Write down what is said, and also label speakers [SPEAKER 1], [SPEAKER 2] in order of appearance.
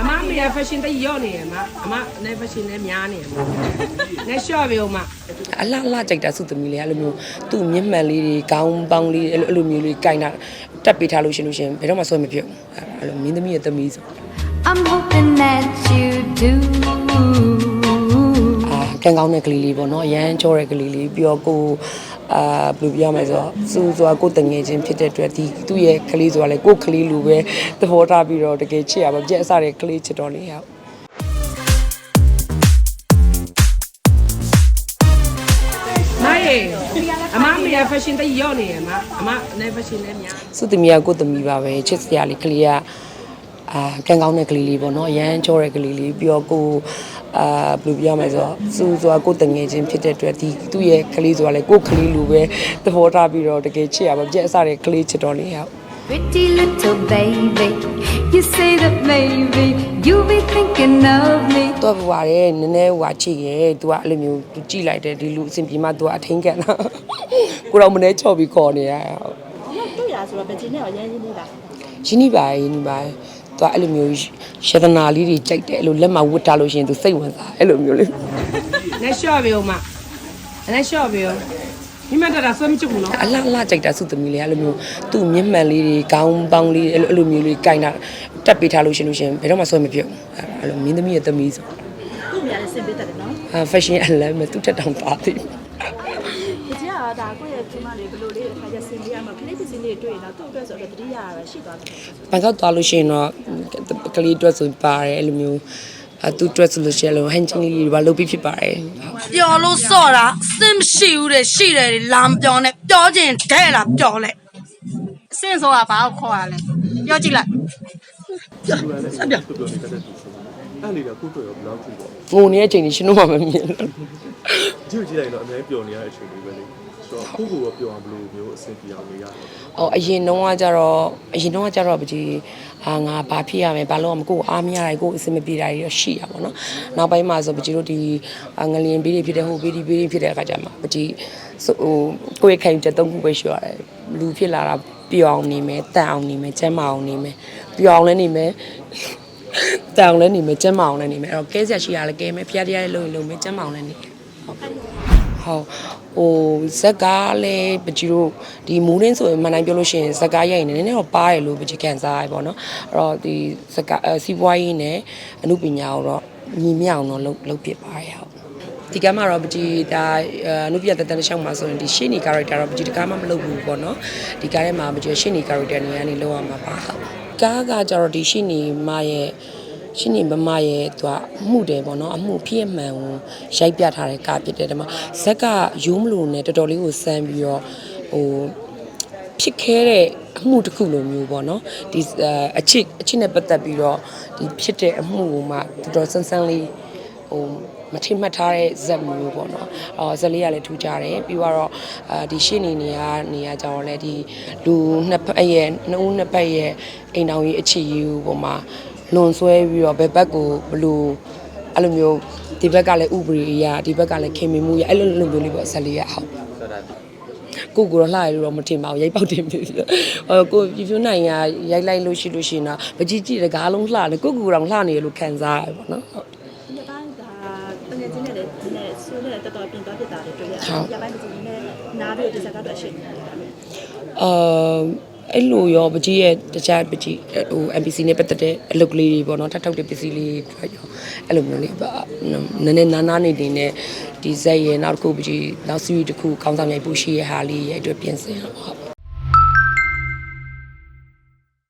[SPEAKER 1] အမမေရ fashion တိတ်ရော့နေရမအမနဲ့ fashion လည်းများနေရမနဲ့ short ပြီဦးမ
[SPEAKER 2] အလှလှကြိုက်တာစုသမီးလေးအဲ့လိုမျိုးသူ့မျက်မှန်လေးတွေခေါင်းပေါင်းလေးအဲ့လိုအဲ့လိုမျိုးလေးကြိုင်တာတက်ပေးထားလို့ရှင်လို့ရှင်ဘယ်တော့မှဆွဲမပြုတ်အဲ့လိုမင်းသမီးရဲ့သမီးဆို
[SPEAKER 3] I'm hoping that you do.
[SPEAKER 2] အာကန်ကောင်းတဲ့ကလေးလေးပေါ့နော်အရန်ကြောတဲ့ကလေးလေးပြီးတော့ကိုအာဘယ်လိုပြောရမလဲဆိုတော့စူဆိုတာကိုတငယ်ချင်းဖြစ်တဲ့အတွက်ဒီသူ့ရဲ့ကလေးဆိုတာလေကိုကလေးလိုပဲသဘောထားပြီးတော့တကယ်ချစ်ရပါကြက်အစတဲ့ကလေးချစ်တော်လေးဟုတ်
[SPEAKER 1] မရေအမမေရ fashion တိတ်ရော့နေရမအမနဲ့ fashion လည်းများ
[SPEAKER 2] စုသမီးကကိုသမီးပါပဲချစ်စရာလေးကလေးက အာကန်ကောင်းတဲ့ကလေးလေးပေါ့နော်အရန်ကြောတဲ့ကလေးလေးပြီးတော့ကိုအာဘယ်လိုပြောရမလဲဆိုတော့စူဆိုတာကိုတငယ်ချင်းဖြစ်တဲ့အတွက်ဒီသူ့ရဲ့ကလေးဆိုတာလေကိုကလေးလိုပဲသဘောထားပြီးတော့တကယ်ချစ်ရပါကြက်အစတဲ့ကလေးချစ်တော်လေးဟုတ်
[SPEAKER 3] Pretty little baby, you say that maybe you'll be thinking of me.
[SPEAKER 2] တော့ဘွားရဲ့နည်းနည်းဟွာချစ်ရဲ့ तू ကအဲ့လိုမျိုး तू ကြည့်လိုက်တယ်ဒီလူအစဉ်ပြေမှ तू ကအထင်းကန်တာကိုတော့မနေချော်ပြီးခေါ်နေရဟုတ်
[SPEAKER 4] တွေ့ရဆိုတော့ဗဂျင်နဲ့ရောရမ်းရင်းနေတာ
[SPEAKER 2] ရင်းနှီးပါရင်းနှီးပါ သူကအဲ့လိုမျိုးရှဒနာလေးတွေကြိုက်တယ်အဲ့လိုလက်မဝတ်ထားလို့ရှိရင်သူစိတ်ဝင်စားအဲ့လိုမျိုးလေး
[SPEAKER 1] နဲ့ short ပြီဦးမနဲ့ short ပြီဦးမိမတတာဆွဲမချဘူးနော်
[SPEAKER 2] အလှလှကြိုက်တာစုသမီးလေးအဲ့လိုမျိုးသူ့မျက်မှန်လေးတွေခေါင်းပေါင်းလေးအဲ့လိုအဲ့လိုမျိုးလေးကြိုင်တာတက်ပေးထားလို့ရှိရင်လို့ရှင်ဘယ်တော့မှဆွဲမပြုတ်အဲ့လိုမင်းသမီးရဲ့သမီးဆို
[SPEAKER 4] သူ့နေရာလေးစင်ပေးတတ်တယ်နော်
[SPEAKER 2] အာ fashion အလမ်းမဲ့သူ့တက်တောင်ပါသေး
[SPEAKER 4] ဗဂျင်က ဒါကိုယ့်ရဲ့ကျမလေးဘယ်လိုလေးတစ်ခါကျစင်ပေးရမှာခလေးပစ္စည်းလေးတွေ့ရင်တော့သူ့အတွက်ဆိုတော့တတိယရပဲရှိသွားတယ်။
[SPEAKER 2] ဘာသာသွားလို့ရှိရင်တော့ကလေးအတွက်ဆိုပါတယ်အဲ့လိုမျိုးအသူအတွက်ဆိုလို့ရှိရင်လို့ဟန်ချင်းလေးတွေဘာလုပ်ပြီးဖြစ်ပါတယ်။
[SPEAKER 5] ပျော်လို့စော့တာအစင်မရှိဘူးတဲ့ရှိတယ်လေလာမပြောနဲ့ပြောခြင်းတဲ့လားပြောလဲအစင်ဆိုတာဘာကိုခေါ်ရလဲပြောကြည့်လိုက်
[SPEAKER 6] အဲ့လေကကိုတွေ့ရောဘယ်လောက်ကြည့်ပေါ့
[SPEAKER 2] ငုံနေတဲ့အချိန်ကြီးရှင်တို့မှမမြင်လို့
[SPEAKER 6] ကြည့်ကြည့်လိုက်တော့အများကြီးပျော်နေရတဲ့အချိန်လေးပဲလေဆို တော့ကိုကိုရောပျော်အောင်ဘယ်လိုမျိုးအဆင်ပြေအောင်နေရလဲ။
[SPEAKER 2] အော်အရင်တုန်းကကြတော့အရင်တုန်းကကြတော့ပကြီးအာငါဘာဖြစ်ရမယ်ဘာလို့မကိုယ်အားမရတာကိုယ်အစင်မပြေတာတွေတော့ရှိရပါတော့။နောက်ပိုင်းမှာဆိုပကြီးတို့ဒီအာငလျင်ဘေးတွေဖြစ်တဲ့ဟိုဘေးဒီဘေးတွေဖြစ်တဲ့အခါကျမှပကြီးဆိုဟိုကိုယ့်ရဲ့ခံယူချက်သုံးခုပဲရှိရတယ်။လူဖြစ်လာတာပျော်အောင်နေမယ်တန်အောင်နေမယ်ကျမ်းမာအောင်နေမယ်ပျော်အောင်လည်းနေမယ်တောင်လည်းနေမယ်ကျမ်းမအောင်လည်းနေမယ်အဲ့တော့ကဲဆက်ရှိရလဲကဲမယ်ဖျားတရားလည်းလုံးရင်လုံးမယ်ကျမ်းမအောင်လည်းနေဟုတ် ဟုတ်ဟိုဇက်ကားလည်းပကြီးတို့ဒီမူးရင်းဆိုရင်မနိုင်ပြောလို့ရှိရင်ဇက်ကားရိုက်နေနည်းနည်းတော့ပါတယ်လို့ပကြီးကန်စားရပေါ့နော်အဲ့တော့ဒီဇက်ကားအစီးပွားရေးနဲ့အမှုပညာကိုတော့ညီမြအောင်တော့လုပ်လုပ်ဖြစ်ပါတယ်ဟုတ်ဒီကမှာတော့ပကြီးဒါအနုပြတတန်တစ်ချောင်းမှာဆိုရင်ဒီရှေ့နေ character တော့ပကြီးတကားမှမလုပ်ဘူးပေါ့နော်ဒီကားထဲမှာပကြီးရှေ့နေ character နေရာနေလောက်ရမှာပါဟုတ်ကားကကြတော့ဒီရှေ့နေမရဲ့ ရှင်းနေမမရဲ့သူကအမှုတယ်ပေါ့နော်အမှုဖြစ်မှန်ကိုရိုက်ပြထားတဲ့ကားဖြစ်တယ်ဒီမှာဇက်ကရိုးမလို့နဲ့တော်တော်လေးကိုစမ်းပြီးတော့ဟိုဖြစ်ခဲတဲ့အမှုတစ်ခုလိုမျိုးပေါ့နော်ဒီအချစ်အချစ်နဲ့ပတ်သက်ပြီးတော့ဒီဖြစ်တဲ့အမှုကိုမှတော်တော်ဆန်းဆန်းလေးဟိုမထိမှတ်ထားတဲ့ဇက်မျိုးပေါ့နော်အော်ဇက်လေးကလည်းထူကြတယ်ပြီးတော့အာဒီရှင်းနေနေရနေရကြတော့လေဒီလူနှစ်ဖက်ရဲ့နှစ်ဦးနှစ်ဖက်ရဲ့အိမ်တော်ကြီးအချစ်ကြီးကိုပေါ်မှာ လွန်ဆွဲပြီးတော့ဘယ်ဘက်ကိုဘလို့အဲ့လိုမျိုးဒီဘက်ကလည်းဥပဒေအရဒီဘက်ကလည်းခင်မင်မှုရအဲ့လိုလိုမျိုးလေးပေါ့ဆက်လေးရဟုတ်ကိုကိုတော့လှရလို့တော့မထင်ပါဘူးရိုက်ပေါက်တင်ပြီဟိုကိုပြပြနိုင်ရရိုက်လိုက်လို့ရှိလို့ရှိရင်တော့ပကြီးကြီးတကားလုံးလှတယ်ကိုကိုတော့လှနေရလို့ခံစားရပေါ့နော်ဟုတ်
[SPEAKER 4] ဒီပိုင်းကတကယ်ချင်းနဲ့လည်းဒီနဲ့ဆိုးနဲ့တော်တော်ပြင်သွားဖြစ်တာတွေတွေ့ရတယ်။ဒီပိုင်းဗဂျင်နဲ့နားပြီးဒီစကားတော့အရှိန်နေတာပဲ
[SPEAKER 2] အာ အဲ့လိုရောပကြီးရဲ့တခြားပကြီးဟို MPC နဲ့ပတ်သက်တဲ့အလုပ်ကလေးတွေပေါ့နော်ထပ်ထောက်တဲ့ပစ္စည်းလေးတွေရောအဲ့လိုမျိုးလေးပါနည်းနည်းနားနားနေနေနဲ့ဒီဇက်ရဲ့နောက်တစ်ခုပကြီးနောက် series တစ်ခုကောင်းဆောင်ရိုက်ဖို့ရှိရဟာလေးရဲ့အတွက်ပြင်ဆင်တော့ဟုတ်